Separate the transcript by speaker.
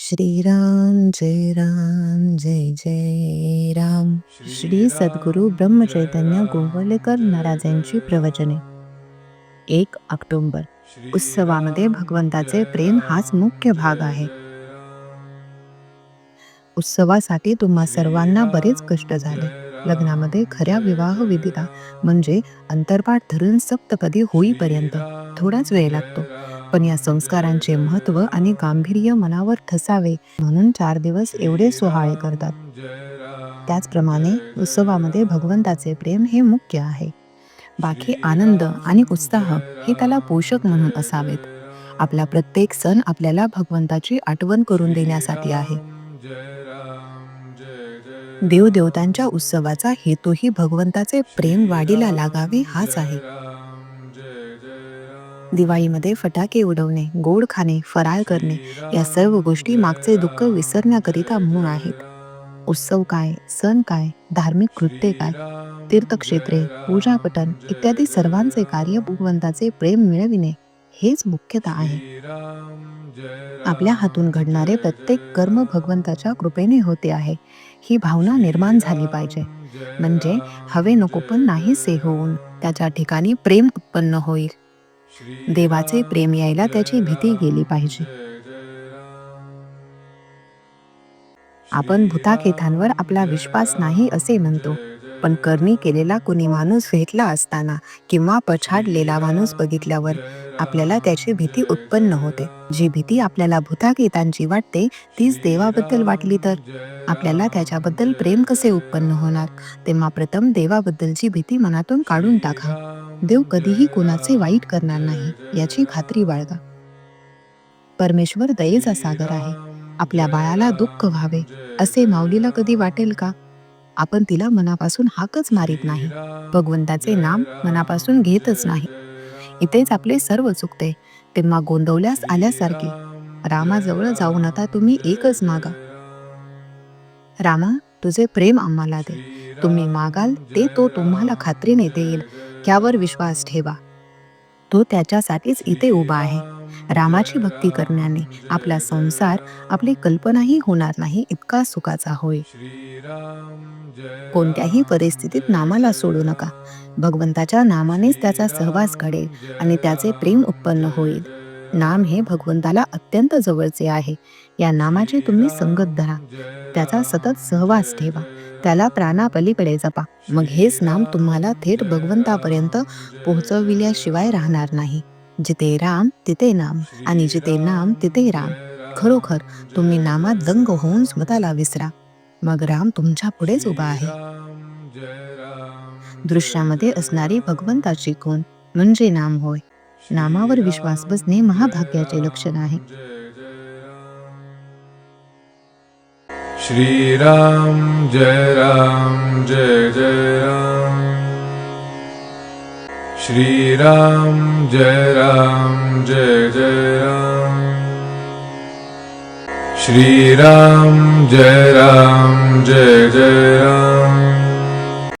Speaker 1: श्रीराम जय राम जय जय राम. श्री सद्गुरू ब्रह्मचैतन्य गोवलेकर महाराजांची प्रवचने. एक ऑक्टोंबर. उत्सवामध्ये भगवंताचे प्रेम हाच मुख्य भाग आहे. उत्सवासाठी तुम्हा सर्वांना बरेच कष्ट झाले. लग्नामध्ये खऱ्या विवाह विधीला म्हणजे अंतरपाठ धरून सप्तपदी होईपर्यंत थोडाच वेळ लागतो. पण या संस्कारांचे महत्त्व आणि गांभीर्य मनावर ठसावे म्हणून चार दिवस एवढे सोहाळे करतात. त्याचप्रमाणे उत्सवामध्ये भगवंताचे प्रेम हे मुख्य आहे. बाकी आनंद आणि उत्साह हे त्याला पोषक म्हणून असावेत. आपला प्रत्येक सण आपल्याला भगवंताची आठवण करून देण्यासाठी आहे. देवदेवतांच्या उत्सवाचा हेतूही भगवंताचे प्रेम वाढीला लागावे हाच आहे. दिवाळीमध्ये फटाके उडवणे गोड खाणे फराळ करणे या सर्व गोष्टी मागचे दुःख विसरण्याकरिता म्हणून आहेत. उत्सव काय सण काय धार्मिक कृत्ये काय तीर्थक्षेत्रे पूजापटन इत्यादी सर्वांचे कार्य भगवंताचे प्रेम मिळविणे हेच मुख्यतः आहे. आपल्या हातून घडणारे प्रत्येक कर्म भगवंताच्या कृपेने होते आहे. ही भावना निर्माण झाली पाहिजे. म्हणजे हवे नको पण नाहीसे होऊन त्याच्या ठिकाणी प्रेम उत्पन्न होईल. देवाचे प्रेम यायला त्याची भीती गेली पाहिजे. आपण भूताखेतांवर आपला विश्वास नाही असे म्हणतो पण करणी केलेला कुणी माणूस भेटला असताना किंवा पछाडलेला माणूस बघितल्यावर आपल्याला त्याची भीती उत्पन्न होते. जी भीती आपल्याला भूताकेतांची वाटते तीच देवाबद्दल वाटली तर आपल्याला त्याच्याबद्दल प्रेम कसे उत्पन्न होणार? तेव्हा प्रथम देवाबद्दलची भीती मनातून काढून टाका. देव कधीही कोणाचे वाईट करणार नाही याची खात्री बाळगा. परमेश्वर दयेचा सागर आहे. आपल्या बाळाला दुःख व्हावे असे माऊलीला कधी वाटेल का? आपण तिला मनापासून हाकच मारित नाही. भगवंताचे नाम मनापासून घेतच नाही. इथेच आपले सर्व चुकते तेव्हा गोंदवल्यास आल्यासारखे. रामाजवळ जाऊन आता तुम्ही एकच मागा. रामा तुझे प्रेम आम्हाला दे. तुम्ही मागाल ते तो तुम्हाला खात्रीने देईल. त्यावर विश्वास ठेवा. तो त्याच्यासाठीच इथे उभा आहे. रामाची भक्ती करण्याने आपला संसार आपली कल्पनाही होणार नाही इतका सुखाचा होईल कोणत्याही परिस्थितीत नामाला सोडू नका. भगवंताच्या नामानेच त्याचा सहवास घडेल आणि त्याचे प्रेम उत्पन्न होईल. नाम हे भगवंताला अत्यंत जवळचे आहे. या नामाची तुम्ही संगत धरा. त्याचा सतत सहवास ठेवा. त्याला प्राणापलीकडे जपा. मग हेच नाम तुम्हाला थेट भगवंतापर्यंत पोहोचविल्याशिवाय राहणार नाही. जिथे राम तिथे नाम. आणि जिथे नाम तिथे राम. खरोखर तुम्ही नामात दंग होऊन स्वतःला विसरा. मग राम तुमच्या पुढेच उभा आहे. दृश्यामध्ये असणारी भगवंताची कोण? म्हणजे नाम होय. नामावर विश्वास बसणे महाभाग्याचे लक्षण आहे.
Speaker 2: श्रीराम जय राम जय जय राम. श्रीराम जय राम जय जय राम. श्रीराम जय राम जय जय राम.